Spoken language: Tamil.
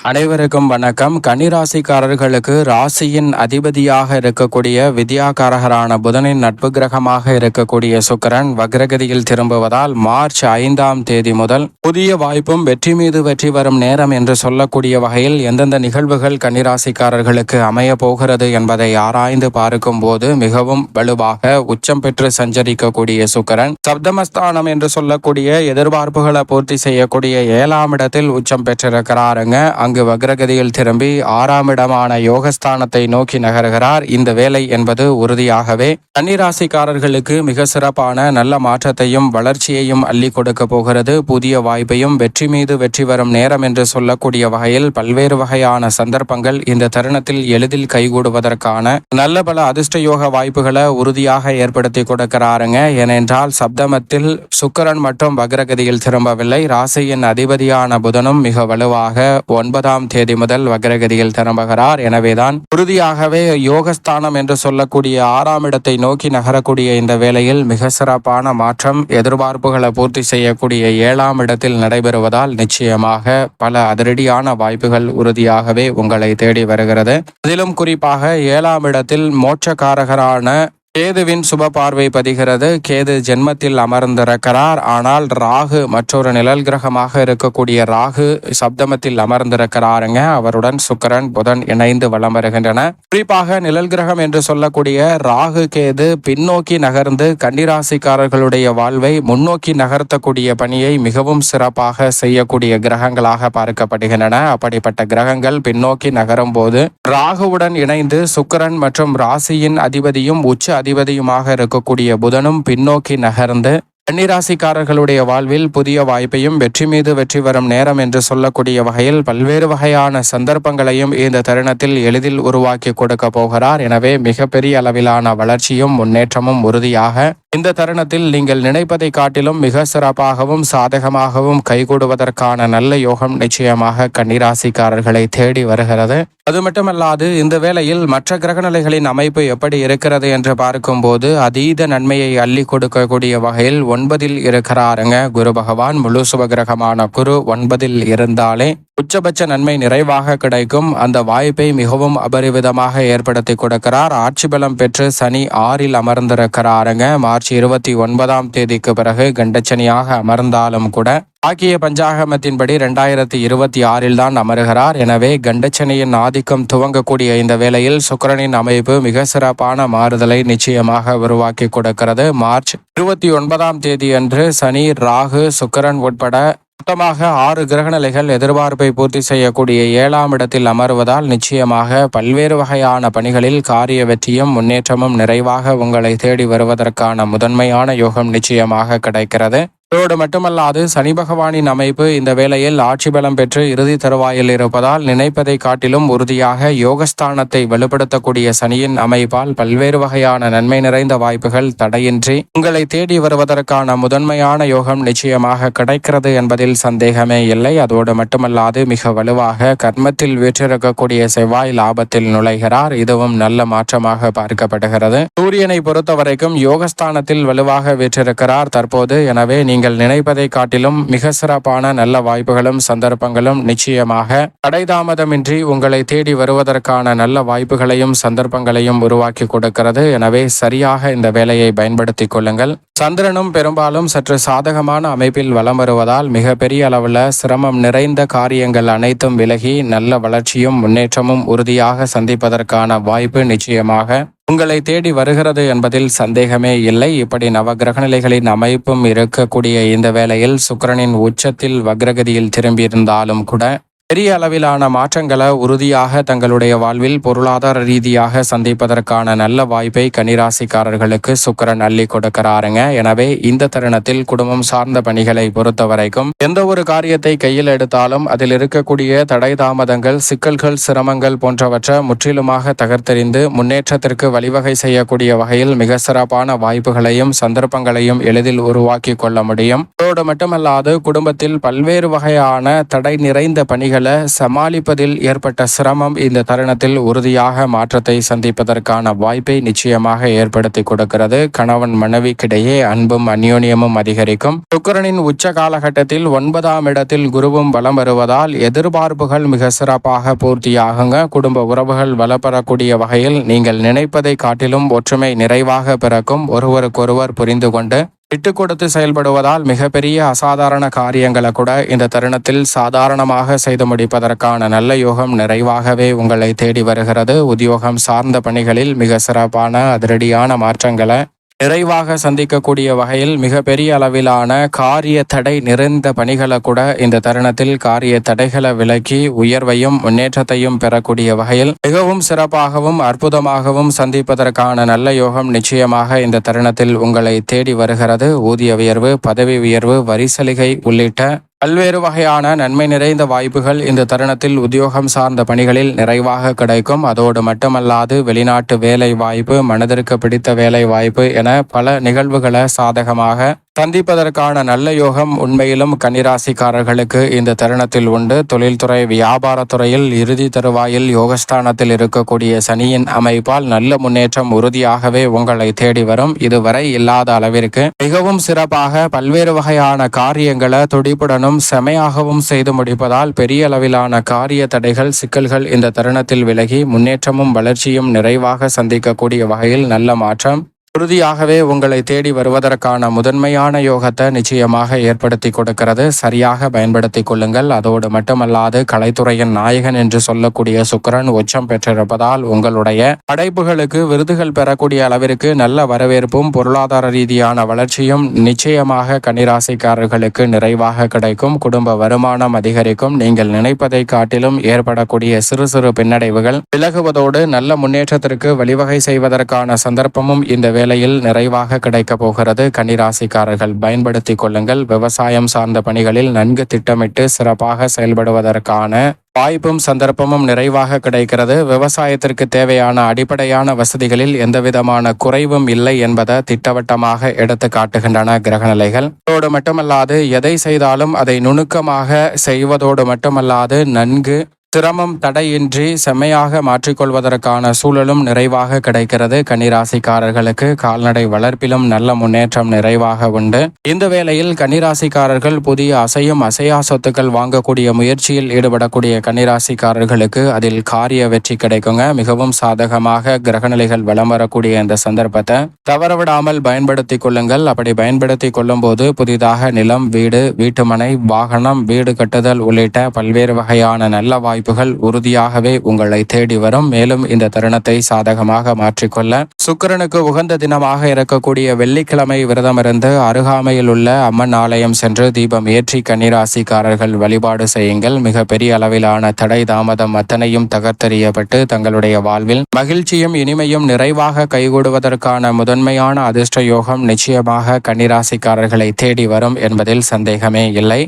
அனைவருக்கும் வணக்கம். கன்னிராசிக்காரர்களுக்கு ராசியின் அதிபதியாக இருக்கக்கூடிய வித்யாகாரகரான புதனின் நட்பு கிரகமாக இருக்கக்கூடிய சுக்கரன் வக்ரகதியில் திரும்புவதால் மார்ச் ஐந்தாம் தேதி முதல் புதிய வாய்ப்பும் வெற்றி மீது வெற்றி வரும் நேரம் என்று சொல்லக்கூடிய வகையில் எந்தெந்த நிகழ்வுகள் கன்னிராசிக்காரர்களுக்கு அமைய போகிறது என்பதை ஆராய்ந்து பார்க்கும் போது மிகவும் வலுவாக உச்சம் பெற்று சஞ்சரிக்கக்கூடிய சுக்கரன் சப்தமஸ்தானம் என்று சொல்லக்கூடிய எதிர்பார்ப்புகளை பூர்த்தி செய்யக்கூடிய ஏழாம் இடத்தில் உச்சம் பெற்றிருக்கிறாருங்க. அங்கு வக்ரகதியில் திரும்பி ஆறாம் இடமான யோகஸ்தானத்தை நோக்கி நகர்கிறார். இந்த வேலை என்பது உறுதியாகவே கன்னிராசிக்காரர்களுக்கு மிக சிறப்பான நல்ல மாற்றத்தையும் வளர்ச்சியையும் அள்ளி கொடுக்க போகிறது. புதிய வாய்ப்பையும் வெற்றி மீது வெற்றி வரும் நேரம் என்று சொல்லக்கூடிய வகையில் பல்வேறு வகையான சந்தர்ப்பங்கள் இந்த தருணத்தில் எளிதில் கைகூடுவதற்கான நல்ல பல அதிர்ஷ்ட யோக வாய்ப்புகளை உறுதியாக ஏற்படுத்தி கொடுக்கிறாருங்க. ஏனென்றால் சப்தமத்தில் சுக்கரன் மற்றும் வக்ரகதியில் திரும்பவில்லை. ராசியின் அதிபதியான புதனும் மிக வலுவாக ஒன்பது ஒன்பதாம் தேதி முதல் வக்ரகதியில் திரும்புகிறார். எனவேதான் உறுதியாகவே யோகஸ்தானம் என்று சொல்லக்கூடிய ஆறாம் இடத்தை நோக்கி நகரக்கூடிய இந்த வேளையில் மிக சிறப்பான மாற்றம் எதிர்பார்ப்புகளை பூர்த்தி செய்யக்கூடிய ஏழாம் இடத்தில் நடைபெறுவதால் நிச்சயமாக பல அதிரடியான வாய்ப்புகள் உறுதியாகவே உங்களை தேடி வருகிறது. அதிலும் குறிப்பாக ஏழாம் இடத்தில் மோட்சக்காரகரான கேதுவின் சுப பார்வை பதிகிறது. கேது ஜென்மத்தில் அமர்ந்திருக்கிறார். ஆனால் ராகு மற்றொரு நிழல் கிரகமாக இருக்கக்கூடிய ராகு சப்தமத்தில் அமர்ந்திருக்கிறாருங்க. அவருடன் சுக்கரன் புதன் இணைந்து வலம் வருகின்றன. குறிப்பாக நிழல் கிரகம் என்று சொல்லக்கூடிய ராகு கேது பின்னோக்கி நகர்ந்து கன்னிராசிக்காரர்களுடைய வாழ்வை முன்னோக்கி நகர்த்தக்கூடிய பணியை மிகவும் சிறப்பாக செய்யக்கூடிய கிரகங்களாக பார்க்கப்படுகின்றன. அப்படிப்பட்ட கிரகங்கள் பின்னோக்கி நகரும் போது ராகுவுடன் இணைந்து சுக்கரன் மற்றும் ராசியின் அதிபதியும் உச்ச அதிபதியுமாக இருக்கக்கூடிய புதனும் பின்னோக்கி நகர்ந்து கன்னிராசிக்காரர்களுடைய வாழ்வில் புதிய வாய்ப்பையும் வெற்றி மீது வெற்றி வரும் நேரம் என்று சொல்லக்கூடிய வகையில் பல்வேறு வகையான சந்தர்ப்பங்களையும் இந்த தருணத்தில் எளிதில் உருவாக்கி கொடுக்க போகிறார். எனவே மிகப்பெரிய அளவிலான வளர்ச்சியும் முன்னேற்றமும் உறுதியாக இந்த தருணத்தில் நீங்கள் நினைப்பதை காட்டிலும் மிக சிறப்பாகவும் சாதகமாகவும் கைகூடுவதற்கான நல்ல யோகம் நிச்சயமாக கன்னிராசிக்காரர்களை தேடி வருகிறது. அது மட்டுமல்லாது இந்த வேளையில் மற்ற கிரகநிலைகளின் அமைப்பு எப்படி இருக்கிறது என்று பார்க்கும்போது அதீத நன்மையை அள்ளி கொடுக்கக்கூடிய வகையில் ஒன்பதில் இருக்கிறாருங்க. குரு பகவான் முழு சுபகிரகமான குரு ஒன்பதில் இருந்தாலே உச்சபட்ச நன்மை நிறைவாக கிடைக்கும். அந்த வாய்ப்பை மிகவும் அபரிவிதமாக ஏற்படுத்தி கொடுக்கிறார். ஆட்சி பலம் பெற்று சனி ஆறில் அமர்ந்திருக்கிறாருங்க. மார்ச் இருபத்தி ஒன்பதாம் தேதிக்கு பிறகு கண்டச்சனியாக அமர்ந்தாலும் கூட ஆக்கிய பஞ்சாகமத்தின்படி ரெண்டாயிரத்தி இருபத்தி ஆறில் தான் அமருகிறார். எனவே கண்டச்சனையின் ஆதிக்கம் துவங்கக்கூடிய இந்த வேளையில் சுக்கரனின் அமைப்பு மிக சிறப்பான மாறுதலை நிச்சயமாக உருவாக்கி கொடுக்கிறது. மார்ச் இருபத்தி ஒன்பதாம் தேதி அன்று சனி ராகு சுக்கரன் உட்பட மொத்தமாக ஆறு கிரகநிலைகள் எதிர்பார்ப்பை பூர்த்தி செய்யக்கூடிய ஏழாம் இடத்தில் அமர்வதால் நிச்சயமாக பல்வேறு வகையான பணிகளில் காரிய வெற்றியும் முன்னேற்றமும் நிறைவாக உங்களை தேடி வருவதற்கான முதன்மையான யோகம் நிச்சயமாக கிடைக்கிறது. இதோடு மட்டுமல்லாது சனி பகவானின் அமைப்பு. இந்த வேளையில் ஆட்சி பலம் பெற்று இறுதி தருவாயில் இருப்பதால் நினைப்பதை காட்டிலும் உறுதியாக யோகஸ்தானத்தை வலுப்படுத்தக்கூடிய சனியின் அமைப்பால் பல்வேறு வகையான நன்மை நிறைந்த வாய்ப்புகள் தடையின்றி உங்களை தேடி வருவதற்கான முதன்மையான யோகம் நிச்சயமாக கிடைக்கிறது என்பதில் சந்தேகமே இல்லை. அதோடு மட்டுமல்லாது மிக வலுவாக கர்மத்தில் வீற்றிருக்கக்கூடிய செவ்வாய் லாபத்தில் நுழைகிறார். இதுவும் நல்ல மாற்றமாக பார்க்கப்படுகிறது. சூரியனை பொறுத்தவரைக்கும் யோகஸ்தானத்தில் வலுவாக வீற்றிருக்கிறார் தற்போது. எனவே நீங்கள் நீங்கள் நினைப்பதை காட்டிலும் மிக சிறப்பான நல்ல வாய்ப்புகளும் சந்தர்ப்பங்களும் நிச்சயமாக தடைதாமதமின்றி உங்களை தேடி வருவதற்கான நல்ல வாய்ப்புகளையும் சந்தர்ப்பங்களையும் உருவாக்கி கொடுக்கிறது. எனவே சரியாக இந்த வேலையை பயன்படுத்திக் கொள்ளுங்கள். சந்திரனும் பெரும்பாலும் சற்று சாதகமான அமைப்பில் வலம் வருவதால் மிகப்பெரிய அளவில் சிரமம் நிறைந்த காரியங்கள் அனைத்தும் விலகி நல்ல வளர்ச்சியும் முன்னேற்றமும் உறுதியாக சந்திப்பதற்கான வாய்ப்பு நிச்சயமாக உங்களை தேடி வருகிறது என்பதில் சந்தேகமே இல்லை. இப்படி நவகிரகநிலைகளின் அமைப்பும் இருக்கக்கூடிய இந்த வேளையில் சுக்கிரனின் உச்சத்தில் வக்ரகதியில் திரும்பியிருந்தாலும் கூட பெரிய அளவிலான மாற்றங்களை உறுதியாக தங்களுடைய வாழ்வில் பொருளாதார ரீதியாக சந்திப்பதற்கான நல்ல வாய்ப்பை கன்னிராசிக்காரர்களுக்கு சுக்கரன் அள்ளி கொடுக்கிறாருங்க. எனவே இந்த தருணத்தில் குடும்பம் சார்ந்த பணிகளை பொறுத்த வரைக்கும் எந்த ஒரு காரியத்தை கையில் எடுத்தாலும் அதில் இருக்கக்கூடிய தடை தாமதங்கள் சிக்கல்கள் சிரமங்கள் போன்றவற்றை முற்றிலுமாக தகர்த்தெறிந்து முன்னேற்றத்திற்கு வழிவகை செய்யக்கூடிய வகையில் மிக சிறப்பான வாய்ப்புகளையும் சந்தர்ப்பங்களையும் எளிதில் உருவாக்கி கொள்ள முடியும். அதோடு மட்டுமல்லாது குடும்பத்தில் பல்வேறு வகையான தடை நிறைந்த பணிகள் பிரச்சனைகளை சமாளிப்பதில் ஏற்பட்ட சிரமம் இந்த தருணத்தில் உறுதியாக மாற்றத்தை சந்திப்பதற்கான வாய்ப்பை நிச்சயமாக ஏற்படுத்தி கொடுக்கிறது. கணவன் மனைவிக்கிடையே அன்பும் அந்யோன்யமும் அதிகரிக்கும். சுக்கரனின் உச்ச காலகட்டத்தில் ஒன்பதாம் இடத்தில் குருவும் வலம் வருவதால் எதிர்பார்ப்புகள் மிக சிறப்பாக பூர்த்தியாகுங்க. குடும்ப உறவுகள் வளப்பெறக்கூடிய வகையில் நீங்கள் நினைப்பதை காட்டிலும் ஒற்றுமை நிறைவாக பிறக்கும். ஒருவருக்கொருவர் புரிந்து கொண்டு விட்டு கொடுத்து செயல்படுவதால் மிகப்பெரிய அசாதாரண காரியங்களை கூட இந்த தருணத்தில் சாதாரணமாக செய்து முடிப்பதற்கான நல்ல யோகம் நிறைவாகவே உங்களை தேடி வருகிறது. உத்தியோகம் சார்ந்த பணிகளில் மிக சிறப்பான அதிரடியான மாற்றங்களை நிறைவாக சந்திக்கக்கூடிய வகையில் மிகப்பெரிய அளவிலான காரிய தடை நிறைந்த பணிகளை கூட இந்த தருணத்தில் காரிய தடைகளை விலக்கி உயர்வையும் முன்னேற்றத்தையும் பெறக்கூடிய வகையில் மிகவும் சிறப்பாகவும் அற்புதமாகவும் சந்திப்பதற்கான நல்ல யோகம் நிச்சயமாக இந்த தருணத்தில் உங்களை தேடி வருகிறது. ஊதிய உயர்வு பதவி உயர்வு வரி சலுகை உள்ளிட்ட பல்வேறு வகையான நன்மை நிறைந்த வாய்ப்புகள் இந்த தருணத்தில் உத்தியோகம் சார்ந்த பணிகளில் நிறைவாக கிடைக்கும். அதோடு மட்டுமல்லாது வெளிநாட்டு வேலை வாய்ப்பு மனதிற்கு பிடித்த வேலை வாய்ப்பு என பல நிகழ்வுகளை சாதகமாக சந்திப்பதற்கான நல்ல யோகம் உண்மையிலும் கன்னிராசிக்காரர்களுக்கு இந்த தருணத்தில் உண்டு. தொழில்துறை வியாபாரத்துறையில் இறுதி தருவாயில் யோகஸ்தானத்தில் இருக்கக்கூடிய சனியின் அமைப்பால் நல்ல முன்னேற்றம் உறுதியாகவே உங்களை தேடி வரும். இதுவரை இல்லாத அளவிற்கு மிகவும் சிறப்பாக பல்வேறு வகையான காரியங்களை துடிப்புடனும் செமையாகவும் செய்து முடிப்பதால் பெரிய அளவிலான காரிய தடைகள் சிக்கல்கள் இந்த தருணத்தில் விலகி முன்னேற்றமும் வளர்ச்சியும் நிறைவாக சந்திக்கக்கூடிய வகையில் நல்ல மாற்றம். உறுதியாகவே உங்களை தேடி வருவதற்கான முதன்மையான யோகத்தை நிச்சயமாக ஏற்படுத்தி கொடுக்கிறது. சரியாக பயன்படுத்திக் கொள்ளுங்கள். அதோடு மட்டுமல்லாது கலைத்துறையின் நாயகன் என்று சொல்லக்கூடிய சுக்கிரன் உச்சம் பெற்றிருப்பதால் உங்களுடைய படைப்புகளுக்கு விருதுகள் பெறக்கூடிய அளவிற்கு நல்ல வரவேற்பும் பொருளாதார ரீதியான வளர்ச்சியும் நிச்சயமாக கன்னிராசிக்காரர்களுக்கு நிறைவாக கிடைக்கும். குடும்ப வருமானம் அதிகரிக்கும். நீங்கள் நினைப்பதை காட்டிலும் ஏற்படக்கூடிய சிறு சிறு பின்னடைவுகள் விலகுவதோடு நல்ல முன்னேற்றத்திற்கு வழிவகை செய்வதற்கான சந்தர்ப்பமும் இந்த வேளையில் நிறைவாக கிடைக்கப் போகிறது. கன்னிராசிக்காரர்கள் பயன்படுத்தி கொள்ளுங்கள். விவசாயம் சார்ந்த பணிகளில் நன்கு திட்டமிட்டு சிறப்பாக செயல்படுவதற்கான வாய்ப்பும் சந்தர்ப்பமும் நிறைவாக கிடைக்கிறது. விவசாயத்திற்கு தேவையான அடிப்படையான வசதிகளில் எந்தவிதமான குறைவும் இல்லை என்பதை திட்டவட்டமாக எடுத்து காட்டுகின்றன கிரகநிலைகள். அதோடு மட்டுமல்லாது எதை செய்தாலும் அதை நுணுக்கமாக செய்வதோடு மட்டுமல்லாது நன்கு சிரமம் தடையின்றி செம்மையாக மாற்றிக்கொள்வதற்கான சூழலும் நிறைவாக கிடைக்கிறது. கன்னிராசிக்காரர்களுக்கு கால்நடை வளர்ப்பிலும் நல்ல முன்னேற்றம் நிறைவாக உண்டு. இந்த வேளையில் கன்னிராசிக்காரர்கள் புதிய அசையும் அசையா சொத்துக்கள் வாங்கக்கூடிய முயற்சியில் ஈடுபடக்கூடிய கன்னிராசிக்காரர்களுக்கு அதில் காரிய வெற்றி கிடைக்குங்க. மிகவும் சாதகமாக கிரகநிலைகள் வலம் வரக்கூடிய இந்த சந்தர்ப்பத்தை தவறவிடாமல் பயன்படுத்திக் கொள்ளுங்கள். அப்படி பயன்படுத்திக் கொள்ளும் போது புதிதாக நிலம் வீடு வீட்டுமனை வாகனம் வீடு கட்டுதல் உள்ளிட்ட பல்வேறு வகையான நல்ல வாய்ப்பு வாய்ப்புகள் உறுதியாகவே உங்களை தேடி வரும். மேலும் இந்த தருணத்தை சாதகமாக மாற்றிக்கொள்ள சுக்கிரனுக்கு உகந்த தினமாக இருக்கக்கூடிய வெள்ளிக்கிழமை விரதமிருந்து அருகாமையில் உள்ள அம்மன் ஆலயம் சென்று தீபம் ஏற்றி கன்னிராசிக்காரர்கள் வழிபாடு செய்யுங்கள். மிக பெரிய அளவிலான தடை தாமதம் அத்தனையும் தகர்த்தெறியப்பட்டு தங்களுடைய வாழ்வில் மகிழ்ச்சியும் இனிமையும் நிறைவாக கைகூடுவதற்கான முதன்மையான அதிர்ஷ்ட யோகம் நிச்சயமாக கன்னிராசிக்காரர்களை தேடி வரும் என்பதில் சந்தேகமே இல்லை.